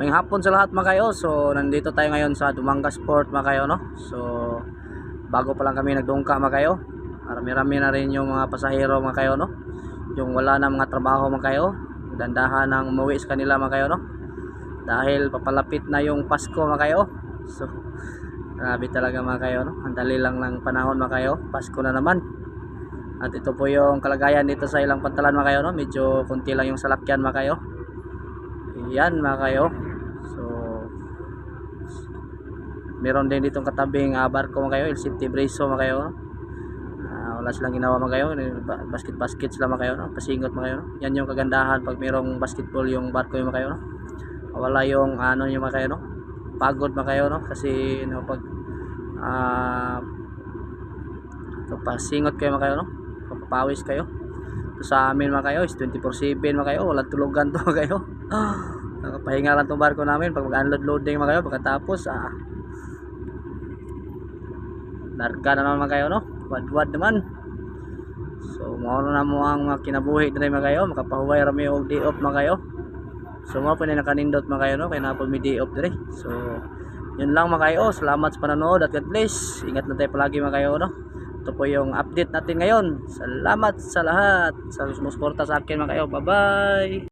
May hapon sa lahat mga kayo. So nandito tayo ngayon sa Dumanga Sport mga kayo no. So bago pa lang kami nagdungka mga kayo. Marami-rami na rin yung mga pasahero mga kayo no. Yung wala na mga trabaho mga kayo. Dandahan ng umuwi sa kanila mga no. Dahil papalapit na yung Pasko mga kayo. So grabe talaga mga kayo no. Ang dali lang ng panahon mga kayo. Pasko na naman. At ito po yung kalagayan dito sa ilang pantalan mga kayo no. Medyo kunti lang yung salakyan mga kayo. Yan mga kayo. So meron din ditong katabing uh, barko mga kayo, El City Breso mga kayo. Ah, wala silang ginawa mga kayo, Ba- basket-basket sila mga kayo, no? pasingot mga kayo. no? Yan yung kagandahan pag merong basketball yung barko yung mga kayo. No? Wala yung ano yung mga kayo, no? pagod mga kayo, no? kasi no, pag ah pasingot kayo mga kayo, no? papapawis kayo. Sa amin mga kayo is 24/7 mga kayo, walang tulugan to mga kayo. Nakapahinga lang tong barko namin pag mag-unload loading mga kayo pagkatapos ah Larga na naman kayo no. Wad-wad naman. So mao na mo ang kinabuhi diri mga kayo, makapahuway rami og day off mga kayo. So mo pa na nakanindot mga kayo no, kay na mi day off diri. So yun lang mga kayo, salamat sa panonood at God bless. Ingat na tayo palagi mga kayo no. Ito po yung update natin ngayon. Salamat sa lahat sa sumusuporta sa akin mga kayo. Bye-bye.